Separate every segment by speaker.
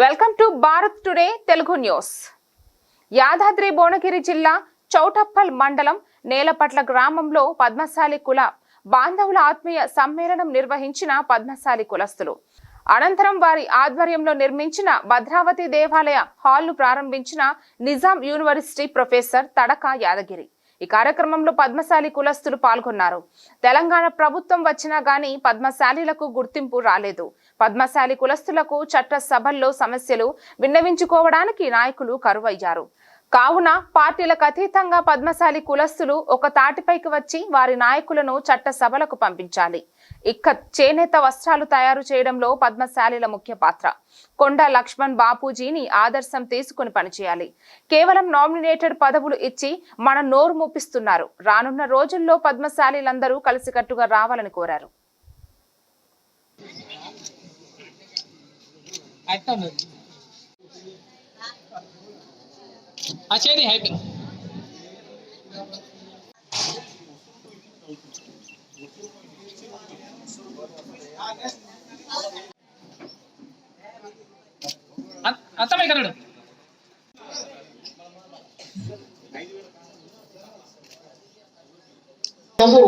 Speaker 1: Welcome to Bharat today Telugu news. Yadadri Bhuvanagiri జిల్లా చౌటప్పల్ మండలం నేలపట్ల గ్రామంలో పద్మశాలి కుల బాంధవుల ఆత్మీయ సమ్మేళనం నిర్వహించిన పద్మశాలి కులస్తులు. అనంతరం వారి ఆధ్వర్యంలో నిర్మించిన భద్రావతి దేవాలయ హాల్ను ప్రారంభించిన నిజాం యూనివర్సిటీ ప్రొఫెసర్ తడక యాదగిరి. ఈ కార్యక్రమంలో పద్మశాలి కులస్తులు పాల్గొన్నారు. తెలంగాణ ప్రభుత్వం వచ్చినా గానీ పద్మశాలీలకు గుర్తింపు రాలేదు. పద్మశాలి కులస్తులకు చట్ట సభల్లో సమస్యలు విన్నవించుకోవడానికి నాయకులు కరువయ్యారు. కావున పార్టీలకు అతీతంగా పద్మశాలి కులస్తులు ఒక తాటిపైకి వచ్చి వారి నాయకులను చట్ట సభలకు పంపించాలి. ఇక్క చేనేత వస్త్రాలు తయారు చేయడంలో పద్మశాలిల ముఖ్య పాత్ర. కొండ లక్ష్మణ్ బాపూజీని ఆదర్శం తీసుకుని పనిచేయాలి. కేవలం నామినేటెడ్ పదవులు ఇచ్చి మన నోరు ముప్పిస్తున్నారు రానున్న రోజుల్లో పద్మశాలీలందరూ కలిసికట్టుగా రావాలని కోరారు.
Speaker 2: అయిపోయింది చేరి అయిపోయింది అర్థమై ఇక్కడ ఈరోజు
Speaker 3: రోజు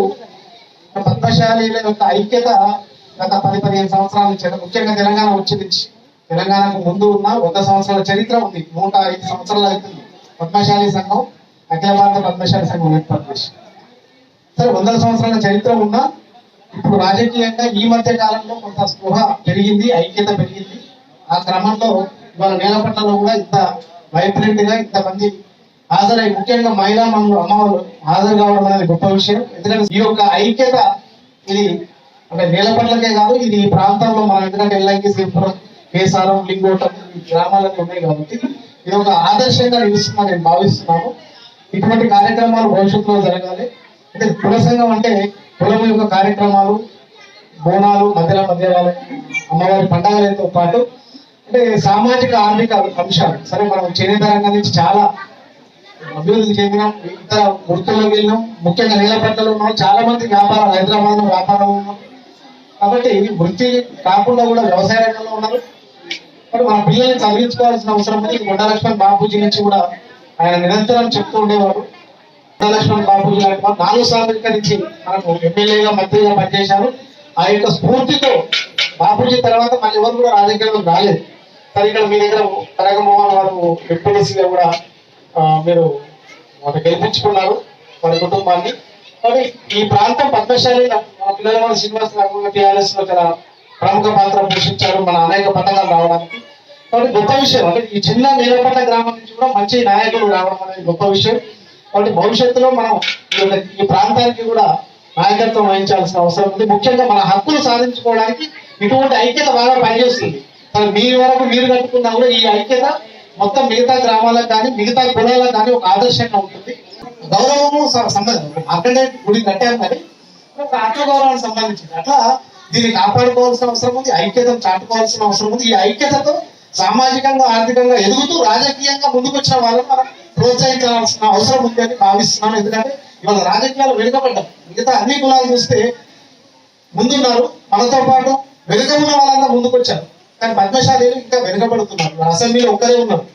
Speaker 3: పద్మశాలీల యొక్క ఐక్యత గత పది పదిహేను సంవత్సరాల నుంచి ముఖ్యంగా తెలంగాణ వచ్చి నుంచి తెలంగాణకు ముందు ఉన్న వంద సంవత్సరాల చరిత్ర ఉంది. నూట ఐదు సంవత్సరాలు అవుతుంది. పద్మశాలి సంఘం అఖిల భారత పద్మశాలి సంఘం ఏర్పాటు సరే వందల సంవత్సరాల చరిత్ర ఉన్న ఇప్పుడు రాజకీయంగా ఈ మధ్య కాలంలో కొంత స్పృహ పెరిగింది ఐక్యత పెరిగింది. ఆ క్రమంలో ఇవాళ నేలపట్లలో కూడా ఇంత వైబ్రెంట్గా ఇంతమంది హాజరై ముఖ్యంగా మహిళా మమ్మల్ని అమ్మవారు హాజరు కావడం అనేది గొప్ప విషయం. ఎందుకంటే ఈ యొక్క ఐక్యత ఇది అంటే నేలపట్లకే కాదు ఇది ఈ ప్రాంతంలో మనం ఎందుకంటే ఎల్లంకి సింపురం కేసారం లింగోటం గ్రామాలకు ఉన్నాయి కాబట్టి ఇది ఒక ఆదర్శంగా నిలుస్తుందని నేను భావిస్తున్నాను. ఇటువంటి కార్యక్రమాలు భవిష్యత్తులో జరగాలి. అంటే కుల సంఘం అంటే కులం యొక్క కార్యక్రమాలు బోనాలు మధ్యలో మధ్యాలు అమ్మవారి పండగలతో పాటు అంటే సామాజిక ఆర్థిక అంశాలు. సరే మనం చేనేత రంగం నుంచి చాలా అభివృద్ధి చెందినాం. ఇంత వృత్తుల్లో వెళ్ళినాం. ముఖ్యంగా నీలపట్లలో ఉన్నాం. చాలా మంది వ్యాపారం హైదరాబాద్ వ్యాపారం ఉన్నాం. కాబట్టి వృత్తి కాకుండా కూడా వ్యవసాయ రంగంలో ఉన్నారు. మరి మన పిల్లల్ని చదివించుకోవాల్సిన అవసరం ఉంది. కొండలక్ష్మణ్ బాపూజీ నుంచి కూడా ఆయన నిరంతరం చెప్తూ ఉండేవారు. కొండలక్ష్మణ్ బాపూజీ లాంటి వారు నాలుగు సార్లు మనకు ఎమ్మెల్యేగా మంత్రిగా పనిచేశారు. ఆ యొక్క స్ఫూర్తితో బాపూజీ తర్వాత మళ్ళీ ఎవరు కూడా రాజకీయంలో రాలేదు. సరే ఇక్కడ మీ దగ్గర కనకమోహన్ వారు ఎంపీడీసీగా కూడా మీరు ఒక గెలిపించుకున్నారు వారి కుటుంబాన్ని. కానీ ఈ ప్రాంతం పద్మశాలి పిల్లల శ్రీనివాస టీఆర్ఎస్లో చాలా ప్రముఖ పాత్ర పోషించారు. మన అనేక పథకాలు రావడానికి. కాబట్టి గొప్ప విషయం. అంటే ఈ చిన్న నీలపట్ట గ్రామం నుంచి కూడా మంచి నాయకులు రావడం అనేది గొప్ప విషయం. కాబట్టి భవిష్యత్తులో మనం ఈ ప్రాంతానికి కూడా నాయకత్వం వహించాల్సిన అవసరం ఉంది. ముఖ్యంగా మన హక్కులు సాధించుకోవడానికి ఇటువంటి ఐక్యత బాగా పనిచేస్తుంది. కానీ మీ వరకు మీరు కట్టుకున్నా కూడా ఈ ఐక్యత మొత్తం మిగతా గ్రామాలకు కానీ మిగతా కులాలకు కానీ ఒక ఆదర్శంగా ఉంటుంది. గౌరవము సంబంధం అక్కడే గుడి కట్టాం కానీ ఒక ఆత్మగౌరవానికి సంబంధించింది. అట్లా దీన్ని కాపాడుకోవాల్సిన అవసరం ఉంది ఐక్యతను చాటుకోవాల్సిన అవసరం ఉంది. ఈ ఐక్యతతో సామాజికంగా ఆర్థికంగా ఎదుగుతూ రాజకీయంగా ముందుకొచ్చిన వాళ్ళని మనం ప్రోత్సహించాల్సిన అవసరం ఉంది అని భావిస్తున్నాను. ఎందుకంటే ఇవాళ రాజకీయాలు వెనుకబడ్డాం మిగతా అన్ని కులాలు చూస్తే ముందున్నారు. మనతో పాటు వెనుక ఉన్న వాళ్ళంతా ముందుకొచ్చారు. కానీ పద్మశాలీలు ఇంకా వెనుకబడుతున్నారు. అసెంబ్లీలో ఒక్కరే ఉన్నారు.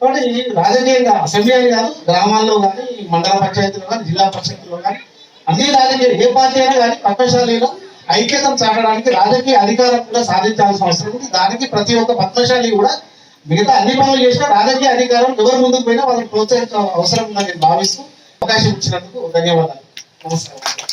Speaker 3: కాబట్టి రాజకీయంగా అసెంబ్లీ అని కాదు గ్రామాల్లో కానీ మండల పంచాయతీలో కానీ జిల్లా పరిషత్తులో కానీ అన్ని రాజకీయ ఏ పార్టీ అయినా కానీ పద్మశాలీలో ఐక్యతను చాటడానికి రాజకీయ అధికారం కూడా సాధించాల్సిన అవసరం ఉంది. దానికి ప్రతి ఒక్క పద్మశాలి కూడా మిగతా అన్ని పనులు చేసినా రాజకీయ అధికారం ఎవరు ముందుకు పోయినా వాళ్ళని ప్రోత్సహించాల్సిన అవసరం ఉందని నేను భావిస్తూ అవకాశం ఇచ్చినందుకు ధన్యవాదాలు. నమస్కారం.